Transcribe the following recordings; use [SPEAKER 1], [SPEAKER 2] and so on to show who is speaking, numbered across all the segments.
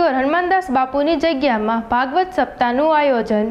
[SPEAKER 1] સિહોર હનુમાનદાસ બાપુની જગ્યામાં ભાગવત સપ્તાહનું આયોજન.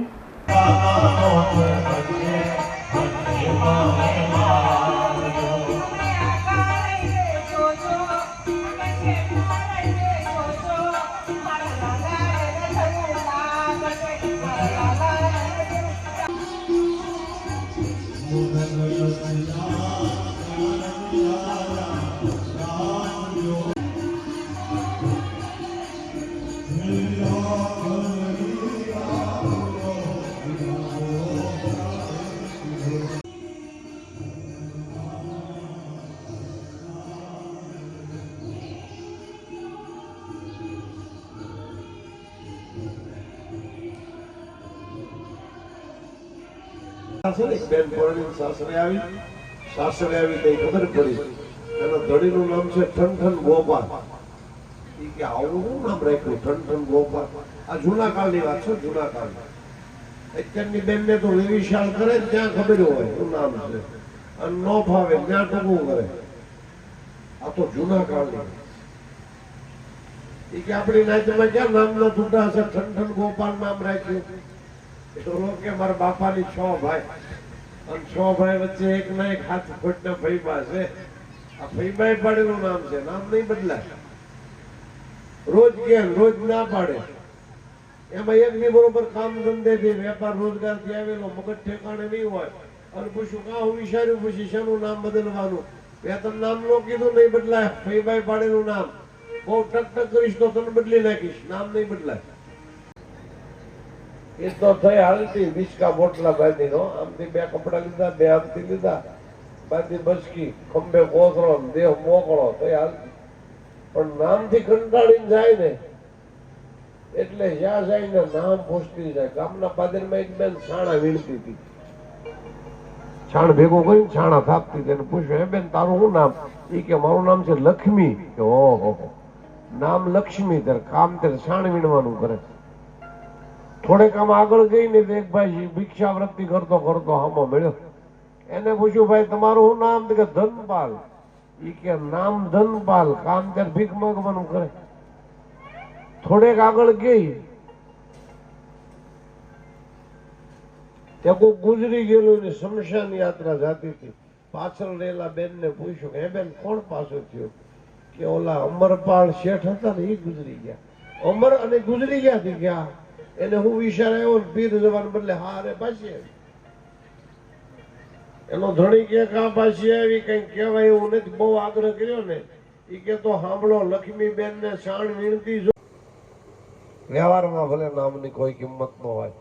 [SPEAKER 2] છે ને, બેન પરણીને સાસરે આવી સાસરે આવી તઈ ખબર પડી. એના ધડીનું નામ છે ઠનઠન ગોપાલ. કે આવું શું નામ રાખ્યું ઠનઠન ગોપાલ? આ જૂના કાળની વાત છે જૂના કાળની. અત્યારની બેનને તો વિશાળ કરે ત્યાં ખબર હોય શું નામ છે. અને ન ફાવે ત્યાં ટકવું કરે. આ તો જૂના કાળની એ કે આપણી નાચમાં ક્યાં નામના છૂટા હશે? ઠનઠન ગોપાલ નામ રાખ્યું. તો કે મારા કામ ધંધે વેપાર રોજગારથી આવેલો, મગજ ઠેકાણે નહીં હોય. અને પૂછ્યું કા હું વિચાર્યું? પછી, શેનું નામ બદલવાનું? મેં તમને નામ નો કીધું, નહીં બદલાય. ફઈબાઈ પાડેલું નામ. બહુ ટક ટક કરીશ તો તને બદલી નાખીશ. નામ નહીં બદલાય. એ તો થઈ હાલતી વિચકા બોટલા બાંધી નો આમથી બે કપડા લીધા, બે આમથી લીધા. બાંધી બસકી, ખંભે કોતરો દેહ મોકળો થઈ હાલતી. પણ નામથી કંટાળીને જાય ને, એટલે જ્યાં જાય ને નામ પૂછતી જાય. ગામના પાદરમાં એક બેન છાણા વીણતી હતી. છાણ ભેગું કરીને છાણા થાપતી હતી. એને પૂછ્યું હે બેન, તારું શું નામ? એ કે, મારું નામ છે લક્ષ્મી. ઓહો. નામ લક્ષ્મી, ત્યારે કામ ત્યારે છાણ વીણવાનું કરે. થોડેક આમ આગળ ગઈ ને એક ભાઈ ભિક્ષા વૃત્તિ કરતો કરતો હામો મળ્યો. એને પૂછ્યું, ભાઈ, તમારું શું નામ? કે, ધનપાલ. ઈ કે, નામ ધનપાલ, કામ ત્યારે ભીખ માંગવાનું કરે. થોડેક આગળ ગઈ. ત્યાં કોઈ ગુજરી ગયેલું ને શમશાન યાત્રા જાતી હતી. પાછળ રહેલા બેન ને પૂછ્યું કે બેન, કોણ પાછો થયો? કે, ઓલા અમરપાળ શેઠ હતા ને એ ગુજરી ગયા. અમર અને ગુજરી ગયા થી ગયા એને હું વિચાર આવ્યો પીર જવાને બદલે હારે પાછી એનો ધણી કે કા પાછી આવી, કઈ કહેવાય એવું નથી, બહુ આગ્રહ કર્યો ને એ કે તો સાંભળો લક્ષ્મી બેન ને શાણ વીણતી જો. વ્યવહારમાં ભલે નામની કોઈ કિંમત ન હોય,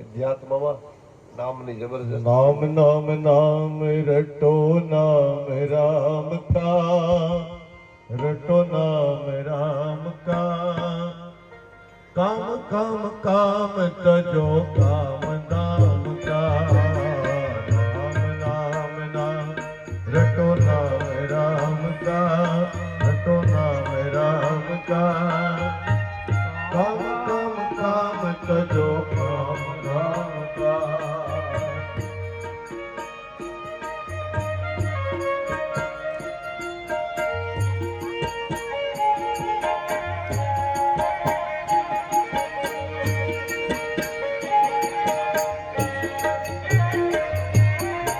[SPEAKER 2] અધ્યાત્મમાં નામની જબરજસ્ત.
[SPEAKER 3] નામ નામ નામ, રટો નામ, રામ કા, રટો નામ, રામ કા. કામ કામ કામ તજો કામ નામ કા નામ નામ નામ રટો નામ રામ કા રટો નામ રામ કા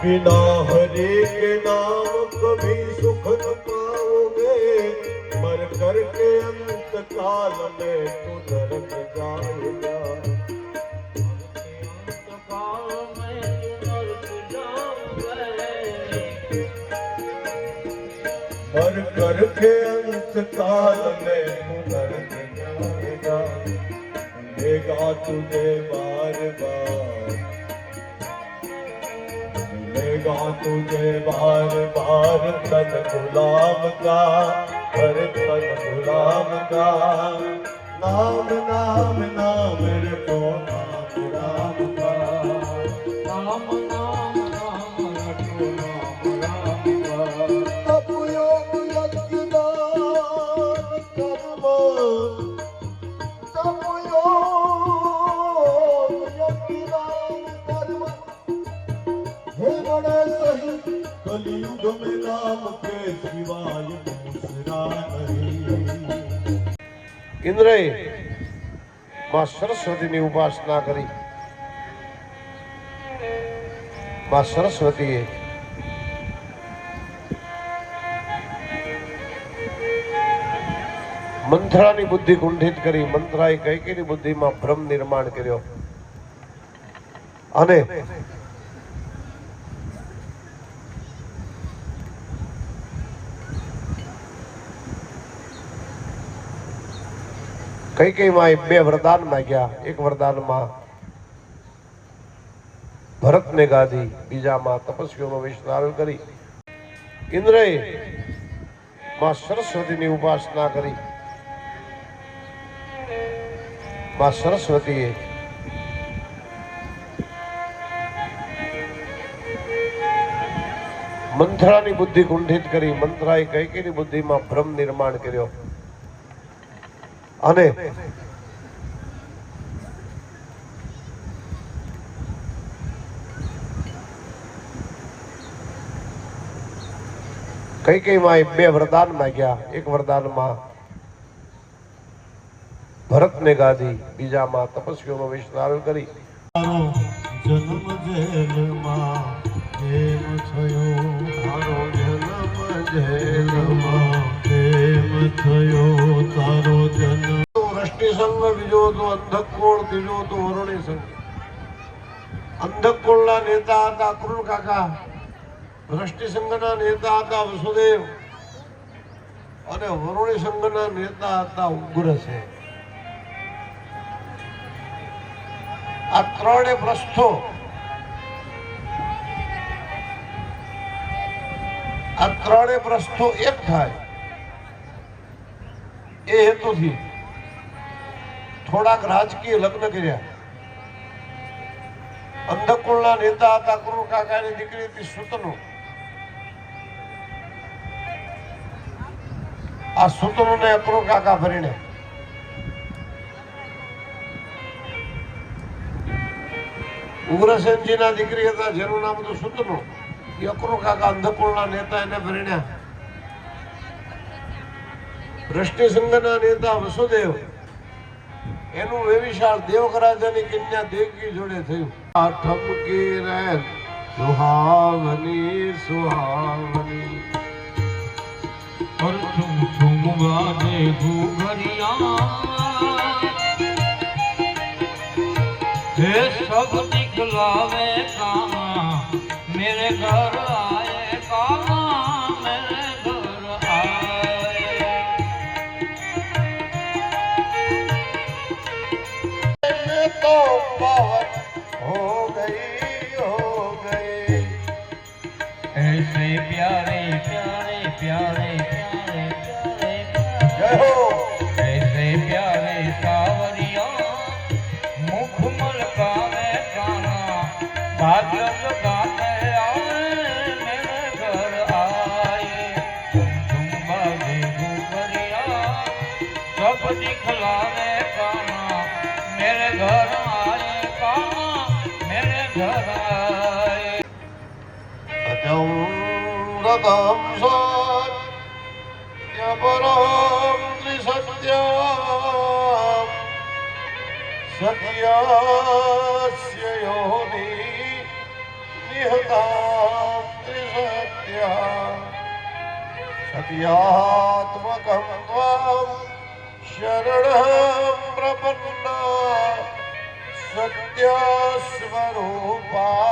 [SPEAKER 3] बिना हरि के नाम कभी सुख न पाओगे मर कर के अंत काल में तू नरक जाएगा मर कर के अंत काल में तू नरक जाएगा मिलेगा तुझे बार बार मिलेगा तुझे बार बार तन गुलाम का हर तन गुलाम का नाम नाम नाम रे को
[SPEAKER 2] ઇન્દ્રએ માં સરસ્વતીની ઉપાસના કરી. માં સરસ્વતીએ મંત્રાની બુદ્ધિ કુંઠિત કરી. મંત્રાએ કૈકેની બુદ્ધિમાં ભ્રમ નિર્માણ કર્યો. અને કૈકેયીમાં બે વરદાન માંગ્યા એક વરદાનમાં ભરતને ગાધી બીજામાં તપસ્વીઓનો વેશ ધારણ કરી. ઇન્દ્રએ માં સરસ્વતીની ઉપાસના કરી. માં સરસ્વતીએ મંથરાની બુદ્ધિ કુંઠિત કરી. મંથરાએ કઈની બુદ્ધિમાં ભ્રમ નિર્માણ કર્યો? અને કઈ કઈ માં બે વરદાન માંગ્યા. એક વરદાનમાં ભરતને ગાદી બીજામાં તપસ્વીઓનો વેશ ધારણ કરી.
[SPEAKER 3] જન્મ જેલમાં કેમ થયો. થયો.
[SPEAKER 2] સંઘ બીજો હતો અંધકોળ ત્રીજો હતો વરુણી સંઘ. અંધકોળના નેતા હતા અકરુણ કાકા, વૃષ્ટિ સંઘના નેતા હતા વસુદેવ, અને વરુણી સંઘના નેતા હતા ઉગ્રસેન આ ત્રણે પ્રસ્થો, આ ત્રણે પ્રસ્થો એક થાય. એ હેતુથી થોડાક રાજકીય લગ્ન કર્યા. અંધકુળના નેતા હતા કુરુ કાકાની દીકરી હતી સુતનુ. આ સુતનુ ને અક્રુ કાકા ભરીને. ઉગ્રસેનજીના દીકરી હતા, જેનું નામ હતું સુતનુ. એ અક્રુ કાકા અંધકુળના નેતા એને ભરીણ્યા વૃષ્ટિ સંઘના નેતા વસુદેવ. એનું વેવિશાળ દેવકરાજાની કન્યા દેવકી જોડે થયું. આ ઠપકી રે સુહાવની સુહાવની.
[SPEAKER 4] પર ઠુમ ઠુમ હે સબ નિકલાવે કામા, મેરે ઘર આए
[SPEAKER 2] પરમ સત્ય પરમ સત્ય સત્યસ્ય યોનિ નિહતા ત્રિસત્ય સત્યાત્મકમ ત્વામ શરણ પ્રપન્ના સત્ય સ્વરૂપા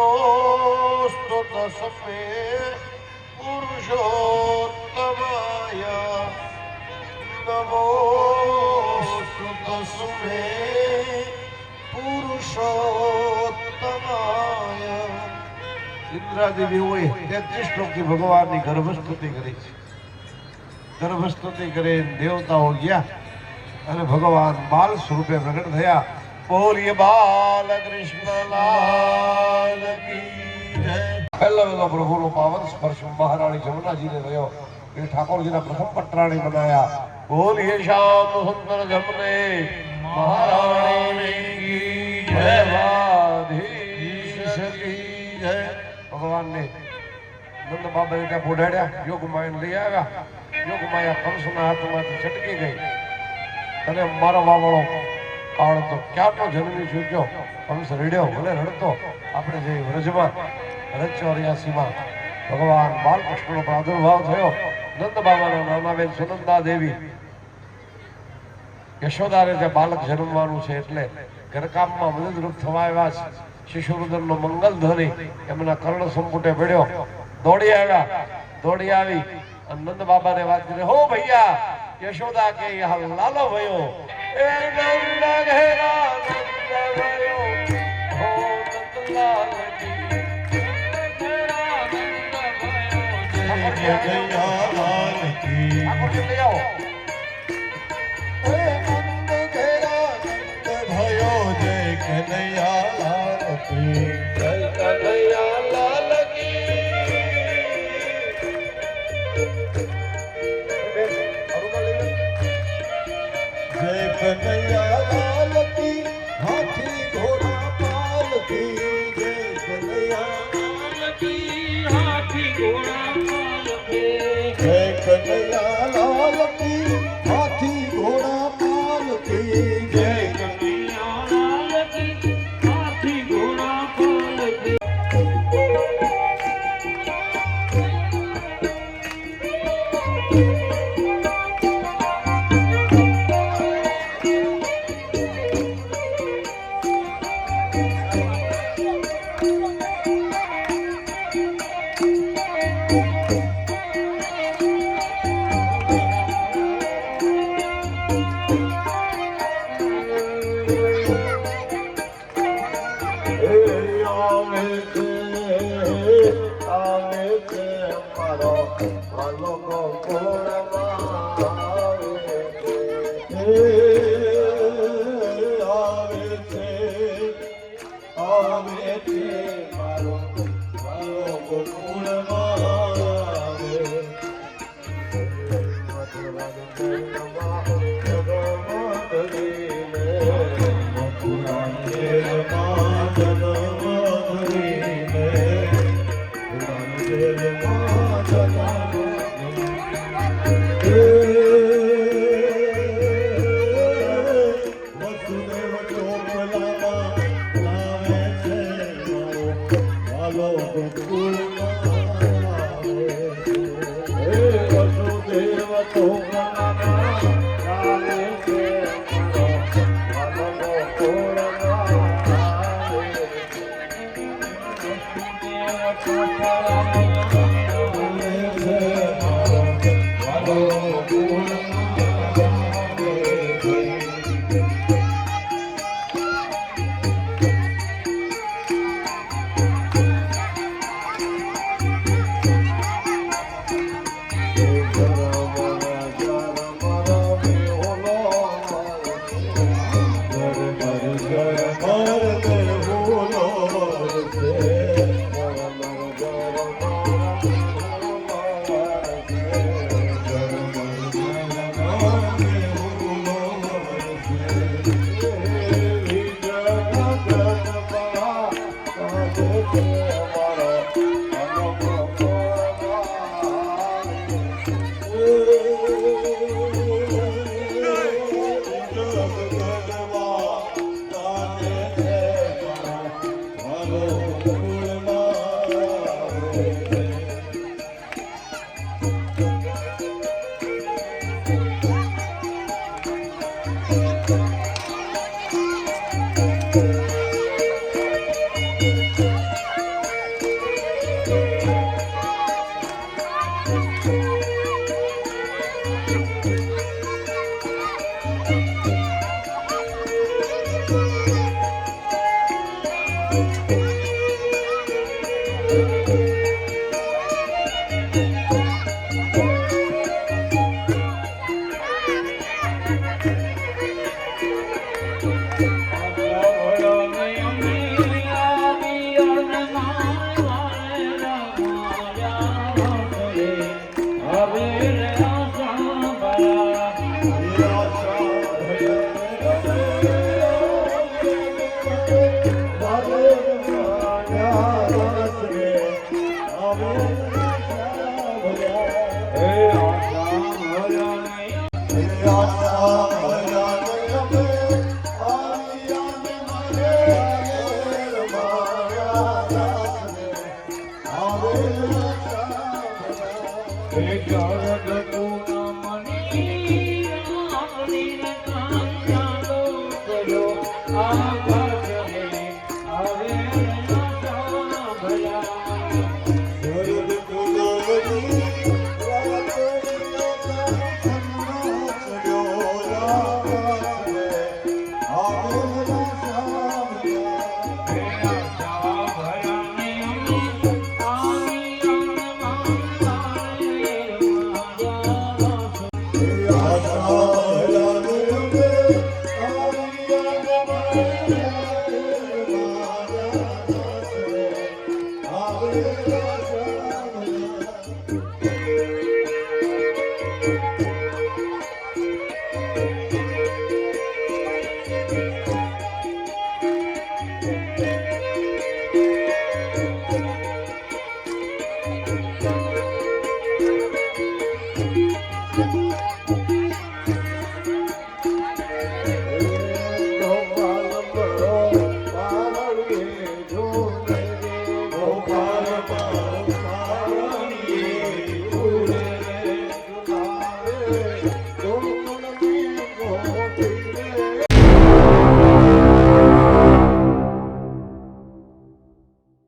[SPEAKER 2] નમોસ્તુત સમે પુરુષોત્તમાય નમોસ્તુત સમે પુરુષોત્તમાય ઇન્દ્રાદેવી હોય તેત્રીસ શ્લોકથી ભગવાનની ગર્ભસ્તુતિ કરી છે ગર્ભસ્તુતિ કરી દેવતાઓ ગયા અને ભગવાન બાલ સ્વરૂપે પ્રગટ થયા બોલીએ બાલ કૃષ્ણ પહેલો વહેલો પ્રભુનો પાવન સ્પર્શ મહારાણી જમુનાજીને થયો. એ ઠાકોરજીના પ્રથમ પટરાણી બનાયા. બોલીએ શ્યામ સુંદર જમને, મહારાણી જય જય. ભગવાનને નંદ બાબાએ ત્યાં બોઢાડ્યા યોગમાયા લઈ આવ્યા. યોગમાયા કંસના હાથમાંથી છટકી ગઈ. અને મારો વાવળો કાળ તો ક્યાંનો જન્મી છૂટ્યો કંસ રડ્યો, ભલે રડતો. આપણે જે વ્રજમાં રજ ચોર્યાસીમાં ભગવાન બાલકૃષ્ણનો પ્રાદુર્ભાવ થયો. નંદ બાબાના નાના બેન સુનંદા દેવી. યશોદારે જે બાલક જન્મવાનું છે એટલે ઘરકામમાં મદદરૂપ થવા આવ્યા છે. શિશુરુદનનો મંગલ ધ્વનિ એમના કર્ણ સંપુટે પડ્યો. દોડી આવ્યા. દોડી આવી. અને નંદ બાબાને વાત કરી, હો ભૈયા, યશોદા કે લાલો ભયો.
[SPEAKER 3] જય કનૈયાલાલ કી કનૈયાલાલ કી હે આવે